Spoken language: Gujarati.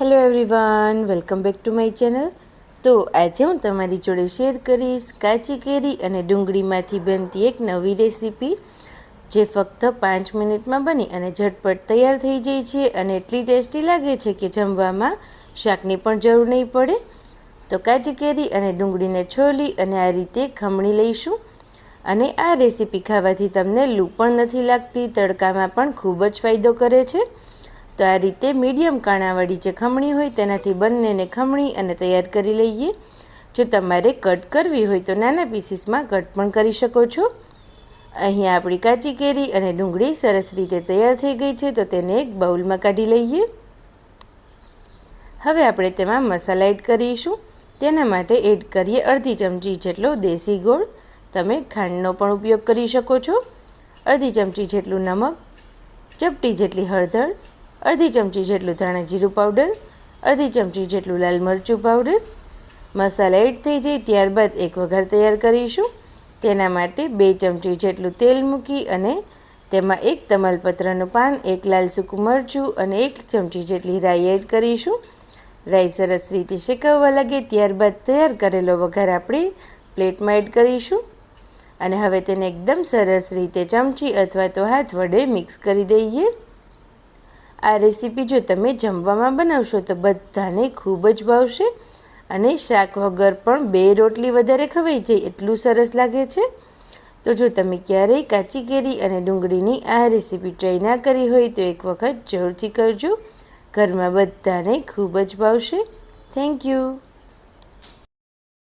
Hello everyone welcome back to my channel તો આજે હું તમારી જોડે શેર કરીશ કાચી કેરી અને ડુંગળીમાંથી બનતી એક નવી રેસીપી જે ફક્ત પાંચ મિનિટમાં બની અને ઝટપટ તૈયાર થઈ જાય છે અને એટલી ટેસ્ટી લાગે છે કે જમવામાં શાકની પણ જરૂર નહીં પડે. તો કાચી કેરી અને ડુંગળીને છોલી અને આ રીતે ખમણી લઈશું. અને આ રેસીપી ખાવાથી તમને લૂ પણ નથી લાગતી, તડકામાં પણ ખૂબ જ ફાયદો કરે છે. તો આ રીતે મીડિયમ કાણાવાળી જે ખમણી હોય તેનાથી બંનેને ખમણી અને તૈયાર કરી લઈએ. જો તમારે કટ કરવી હોય તો નાના પીસીસમાં કટ પણ કરી શકો છો. અહીંયા આપણી કાચી કેરી અને ડુંગળી સરસ રીતે તૈયાર થઈ ગઈ છે તો તેને એક બાઉલમાં કાઢી લઈએ. હવે આપણે તેમાં મસાલા એડ કરીશું. તેના માટે એડ કરીએ અડધી ચમચી જેટલો દેશી ગોળ. તમે ખાંડનો પણ ઉપયોગ કરી શકો છો. અડધી ચમચી જેટલું નમક. ચપટી જેટલી હળદર. અડધી ચમચી જેટલું ધાણા જીરું પાવડર અડધી ચમચી જેટલું લાલ મરચું પાવડર મસાલા એડ થઈ જાય ત્યારબાદ એક વઘાર તૈયાર કરીશું. તેના માટે બે ચમચી જેટલું તેલ મૂકી અને તેમાં એક તમાલપત્રનું પાન, એક લાલ સૂકું મરચું અને એક ચમચી જેટલી રાઈ એડ કરીશું. રાઈ સરસ રીતે શેકવવા લાગે ત્યારબાદ તૈયાર કરેલો વઘાર આપણે પ્લેટમાં એડ કરીશું. અને હવે તેને એકદમ સરસ રીતે ચમચી અથવા તો હાથ વડે મિક્સ કરી દઈએ. આ રેસીપી જો તમે જમવામાં બનાવશો તો બધાને ખૂબ જ ભાવશે અને શાક વગર પણ બે રોટલી વધારે ખવાઈ જાય એટલું સરસ લાગે છે. તો જો તમે ક્યારેય કાચી કેરી અને ડુંગળીની આ રેસીપી ટ્રાય ના કરી હોય તો એક વખત જરૂરથી કરજો. ઘરમાં બધાને ખૂબ જ ભાવશે. Thank you.